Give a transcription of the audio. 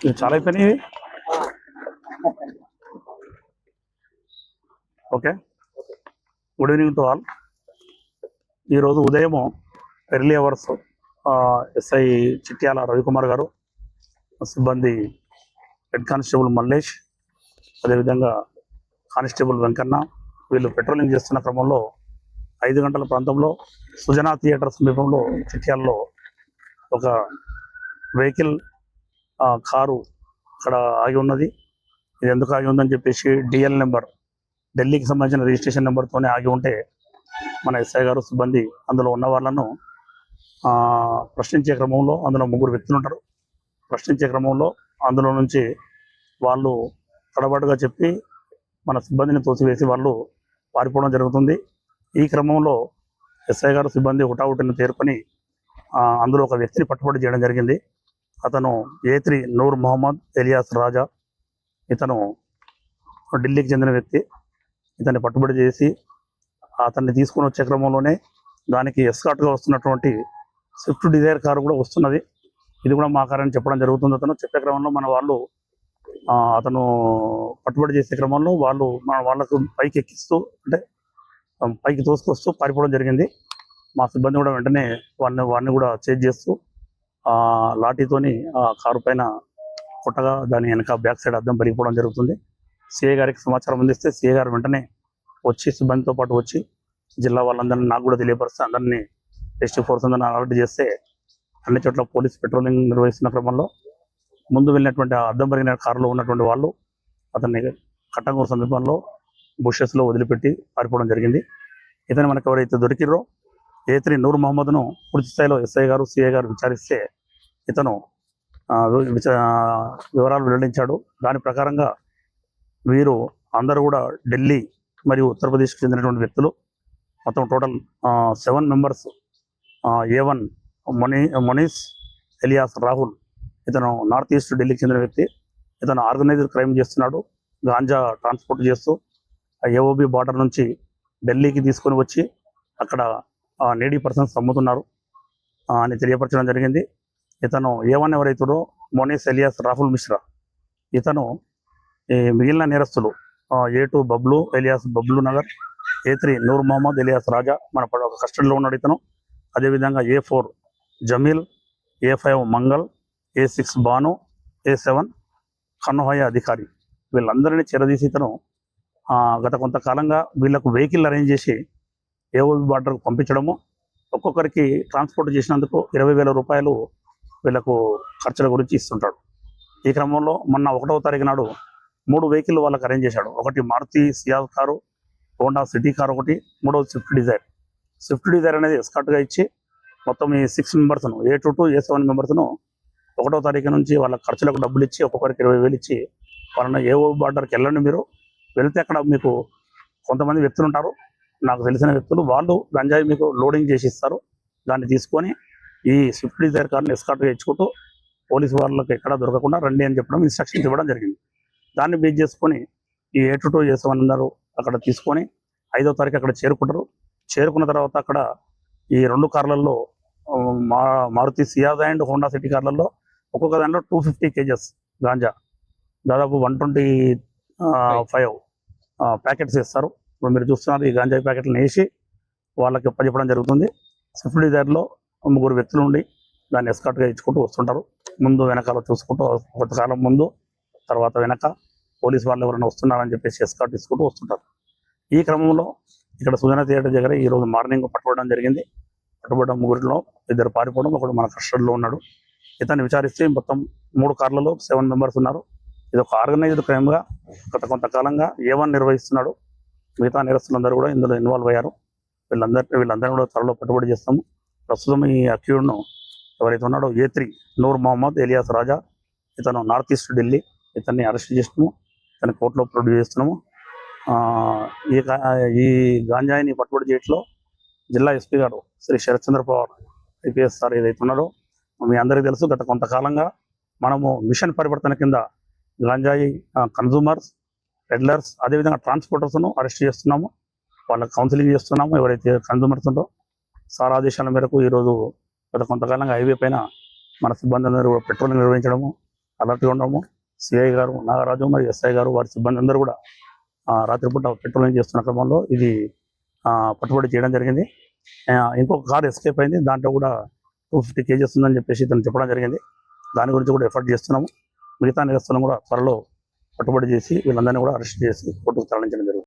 ఇవి చాలా అయిపోయినాయి okay. Good evening to all ఈరోజు ఉదయము early hours SI Chityala Ravikumar garu సిబ్బంది హెడ్ కానిస్టేబుల్ మల్లేష్ అదేవిధంగా కానిస్టేబుల్ వెంకన్న వీళ్ళు పెట్రోలింగ్ చేస్తున్న క్రమంలో ఐదు గంటల ప్రాంతంలో సుజనా థియేటర్ సమీపంలో చిట్యాలలో ఒక వెహికల్ కారు అక్కడ ఆగి ఉన్నది. ఇది ఎందుకు ఆగి ఉందని చెప్పేసి డిఎల్ నెంబర్ ఢిల్లీకి సంబంధించిన రిజిస్ట్రేషన్ నెంబర్తోనే ఆగి ఉంటే మన ఎస్ఐ గారు సిబ్బంది అందులో ఉన్న వాళ్ళను ప్రశ్నించే క్రమంలో అందులో ముగ్గురు వ్యక్తులు ఉంటారు. ప్రశ్నించే క్రమంలో అందులో నుంచి వాళ్ళు తడబాటుగా చెప్పి మన సిబ్బందిని తోసివేసి వాళ్ళు పారిపోవడం జరుగుతుంది. ఈ క్రమంలో ఎస్ఐ గారు సిబ్బంది హుటాహుటిని తేరుకొని అందులో ఒక వ్యక్తిని పట్టుబడి చేయడం జరిగింది. అతను A three Noor Mohammed alias Raja. ఇతను ఢిల్లీకి చెందిన వ్యక్తి. ఇతన్ని పట్టుబడి చేసి అతన్ని తీసుకుని వచ్చే క్రమంలోనే దానికి ఎస్కాట్గా వస్తున్నటువంటి స్విఫ్ట్ డిజైర్ కారు కూడా వస్తున్నది. ఇది కూడా మా కారని చెప్పడం జరుగుతుంది. అతను చెప్పే క్రమంలో మన వాళ్ళు అతను పట్టుబడి చేసే క్రమంలో వాళ్ళు మన వాళ్ళకు పైకి ఎక్కిస్తూ అంటే పైకి తోసుకొస్తూ పారిపోవడం జరిగింది. మా సిబ్బంది కూడా వెంటనే వాళ్ళని వాడిని కూడా చేజ్ చేస్తూ లాఠీతోని ఆ కారు పైన కొట్టగా దాని వెనక బ్యాక్ సైడ్ అద్దం పడిపోవడం జరుగుతుంది. సిఐ గారికి సమాచారం అందిస్తే సిఐ గారు వెంటనే వచ్చి సిబ్బందితో పాటు వచ్చి జిల్లా వాళ్ళందరినీ నాకు కూడా తెలియపరిస్తే అందరినీ డిస్ట్రిక్ట్ ఫోర్స్ అందరినీ అలర్ట్ చేస్తే అన్ని చోట్ల పోలీస్ పెట్రోలింగ్ నిర్వహిస్తున్న క్రమంలో ముందు వెళ్ళినటువంటి ఆ అద్దం పరిగిన కారులో ఉన్నటువంటి వాళ్ళు అతన్ని కట్టంగూరు సమీపంలో బుషెస్లో వదిలిపెట్టి పారిపోవడం జరిగింది. ఇతను మనకు ఎవరైతే దొరికిరో ఏ త్రీ నూర్ మహమ్మద్ను పూర్తి స్థాయిలో ఎస్ఐ గారు సిఐ గారు విచారిస్తే ఇతను వివరాలు వెల్లడించాడు. దాని ప్రకారంగా వీరు అందరూ కూడా ఢిల్లీ మరియు ఉత్తరప్రదేశ్కి చెందినటువంటి వ్యక్తులు. మొత్తం total seven members A one Mani Manish alias Rahul ఇతను నార్త్ ఈస్ట్ ఢిల్లీకి చెందిన వ్యక్తి. ఇతను ఆర్గనైజ్డ్ క్రైమ్ చేస్తున్నాడు గాంజా ట్రాన్స్పోర్ట్ చేస్తూ ఏఓబి బార్డర్ నుంచి ఢిల్లీకి తీసుకొని వచ్చి అక్కడ నేడీ పర్సన్స్ అమ్ముతున్నారు. అని తెలియపరచడం జరిగింది. ఇతను ఏవన్ ఎవరైతుడో మోనీస్ ఎలియాస్ రాహుల్ మిశ్రా. ఇతను ఈ మిగిలిన నేరస్తులు A two Bablu alias Bablu Nagar A three Noor Mohammed alias Raja మన కస్టడీలో ఉన్నాడు ఇతను. అదేవిధంగా A four Jameel A five Mangal A six Banu A seven Kanhoya Adhikari. వీళ్ళందరినీ చెరదీసి ఇతను గత కొంతకాలంగా వీళ్ళకు వెహికల్ అరేంజ్ చేసి ఏఓబి బార్డర్కు పంపించడము ఒక్కొక్కరికి ట్రాన్స్పోర్ట్ చేసినందుకు ఇరవై వేల రూపాయలు వీళ్ళకు ఖర్చుల గురించి ఇస్తుంటాడు. ఈ క్రమంలో మొన్న ఒకటవ తారీఖు నాడు మూడు వెహికల్ వాళ్ళకి అరేంజ్ చేశాడు. ఒకటి Maruti Ciaz car Honda City car ఒకటి మూడవది స్విఫ్ట్ డిజైర్. స్విఫ్ట్ డిజైర్ అనేది ఎస్కార్ట్గా ఇచ్చి మొత్తం ఈ six మెంబర్స్ను A two to A seven మెంబర్స్ను ఒకటో తారీఖు నుంచి వాళ్ళ ఖర్చులకు డబ్బులు ఇచ్చి ఒక్కొక్కరికి ఇరవై వేలు ఇచ్చి వాళ్ళని ఏఓ బార్డర్కి వెళ్ళండి మీరు. వెళ్తే అక్కడ మీకు కొంతమంది వ్యక్తులు ఉంటారు. నాకు తెలిసిన వ్యక్తులు వాళ్ళు గంజాయి మీకు లోడింగ్ చేసి ఇస్తారు. దాన్ని తీసుకొని ఈ స్విఫ్ట్ డిజైర్ కార్ని ఎస్కాట్గా ఇచ్చుకుంటూ పోలీసు వాళ్ళకి ఎక్కడ దొరకకుండా రండి అని చెప్పడం ఇన్స్ట్రక్షన్స్ ఇవ్వడం జరిగింది. దాన్ని బేస్ చేసుకొని ఈ ఏ టు టూ చేసామన్నారు అక్కడ తీసుకొని ఐదో తారీఖు అక్కడ చేరుకుంటారు. చేరుకున్న తర్వాత అక్కడ ఈ రెండు కార్లలో మా Maruti Ciaz and Honda City కార్లలో ఒక్కొక్క దాంట్లో టూ ఫిఫ్టీ కేజెస్ గాంజా. దాదాపు వన్ ట్వంటీ ఫైవ్ ప్యాకెట్స్ ఇస్తారు ఇప్పుడు మీరు చూస్తున్నారు ఈ గాంజాయి ప్యాకెట్లను వేసి వాళ్ళకి చెప్పడం జరుగుతుంది. స్విఫ్ట్ డిజైర్లో ముగ్గురు వ్యక్తులు ఉండి దాన్ని ఎస్కాట్గా ఇచ్చుకుంటూ వస్తుంటారు. ముందు వెనకాల చూసుకుంటూ కొంతకాలం ముందు తర్వాత వెనక పోలీస్ వాళ్ళు ఎవరైనా వస్తున్నారని చెప్పేసి ఎస్కాట్ తీసుకుంటూ వస్తుంటారు. ఈ క్రమంలో ఇక్కడ సుజన థియేటర్ దగ్గర ఈ రోజు మార్నింగ్ పట్టుకోవడం జరిగింది. పట్టుబడ్డ ముగ్గురిలో ఇద్దరు పారిపోవడం ఒకడు మన కస్టడీలో ఉన్నాడు. ఇతన్ని విచారిస్తే మొత్తం మూడు కార్లలో సెవెన్ మెంబర్స్ ఉన్నారు. ఇది ఒక ఆర్గనైజ్డ్ క్రైమ్గా గత కొంతకాలంగా ఏ వన్ నిర్వహిస్తున్నాడు. మిగతా నేరస్తులందరూ కూడా ఇందులో ఇన్వాల్వ్ అయ్యారు. వీళ్ళందరినీ వీళ్ళందరినీ కూడా త్వరలో పట్టుబడి చేస్తాము. ప్రస్తుతం ఈ అక్యూడ్ను ఎవరైతే ఉన్నాడో A three Noor Mohammed alias Raja ఇతను నార్త్ ఈస్ట్ ఢిల్లీ ఇతన్ని అరెస్ట్ చేస్తున్నాము ఇతను కోర్టులో ప్రొడ్యూస్ చేస్తున్నాము. ఈ ఈ గాంజాయిని పట్టుబడి చేయట్లో జిల్లా SP garu Shri Sarathchandra Pawar IPS sir ఏదైతే ఉన్నాడో మీ అందరికీ తెలుసు గత కొంతకాలంగా మనము మిషన్ పరివర్తన కింద గాంజాయి కన్జూమర్స్ పెడ్లర్స్ అదేవిధంగా ట్రాన్స్పోర్టర్స్ను అరెస్ట్ చేస్తున్నాము. వాళ్ళకి కౌన్సిలింగ్ చేస్తున్నాము ఎవరైతే కన్జూమర్స్ ఉందో సార్ ఆదేశాల మేరకు ఈరోజు గత కొంతకాలంగా హైవే పైన మన సిబ్బంది అందరూ కూడా పెట్రోలింగ్ నిర్వహించడము అలర్ట్గా ఉండడము సిఐ గారు నాగరాజు మరియు ఎస్ఐ గారు వారి సిబ్బంది అందరూ కూడా రాత్రిపూట పెట్రోలింగ్ చేస్తున్న క్రమంలో ఇది ఆ, పట్టుబడి చేయడం జరిగింది. ఆ, ఇంకొక కార్ ఎస్కేప్ అయింది. దాంట్లో కూడా టూ ఫిఫ్టీ కేజీస్ ఉందని చెప్పేసి ఇతను చెప్పడం జరిగింది. దాని గురించి కూడా ఎఫర్ట్ చేస్తున్నాము. మిగతా నిరస్తులను కూడా త్వరలో పట్టుబడి చేసి వీళ్ళందరినీ కూడా అరెస్ట్ చేసి కోర్టుకు తరలించడం జరుగుతుంది.